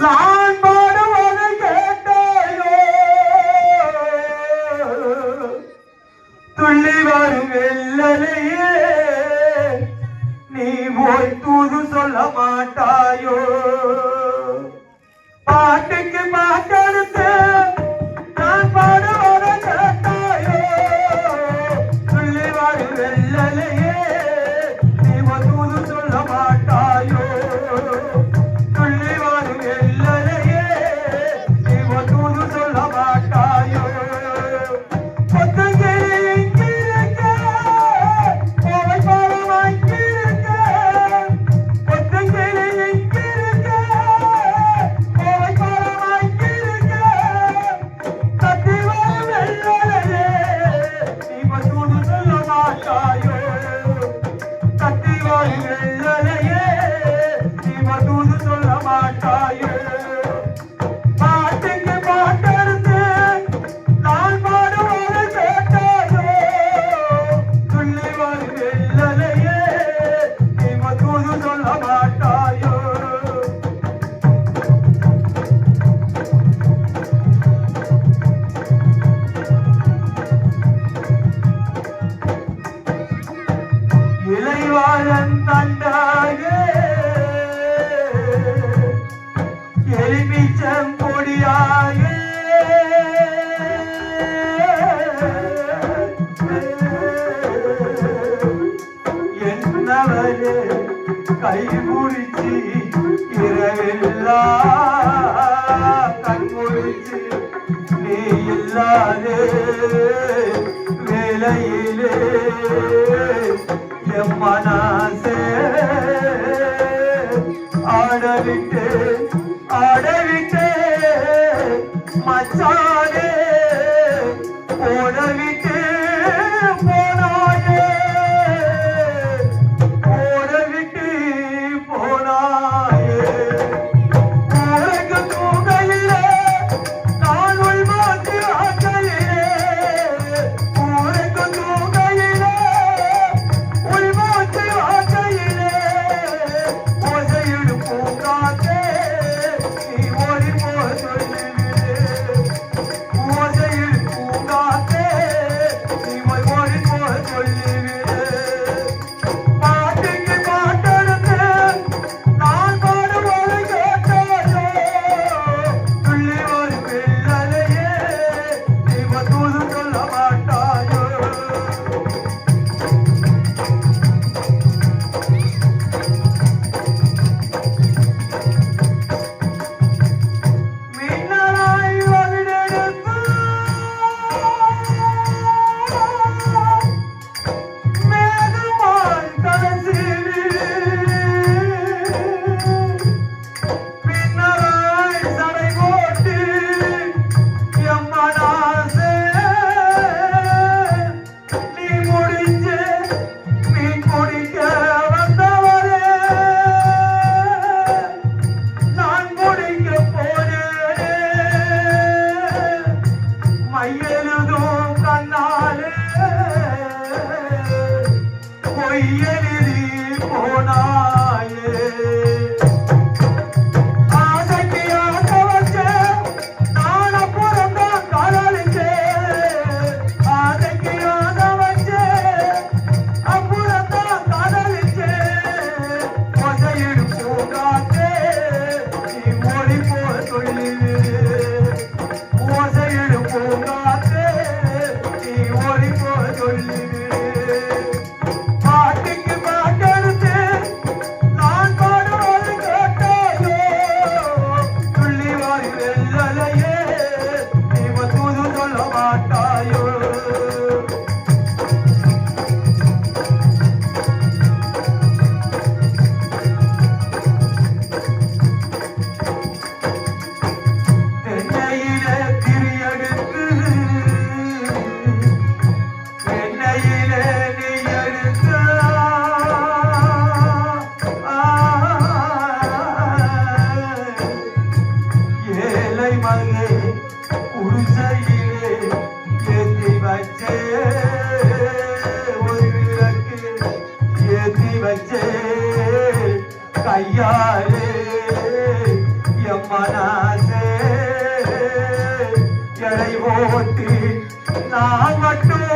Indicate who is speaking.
Speaker 1: நான் பாடுவதை கேட்டாயோ துள்ளி நீ போய் தூது சொல்ல மாட்டாயோ? செம்பொடியாக என்னவரே கைமுறிச்சி இரவில்லா கண்முறிச்சி நீ இல்லாதே வேலையிலே உணர்விட்டு yeah. மண்ணு உருசையிலே ஏற்றி வச்சே. ஒரு விளக்கு ஏற்றி வச்சே. கையாலே எம்மனாசே எடை ஓட்டி நான் மட்டும்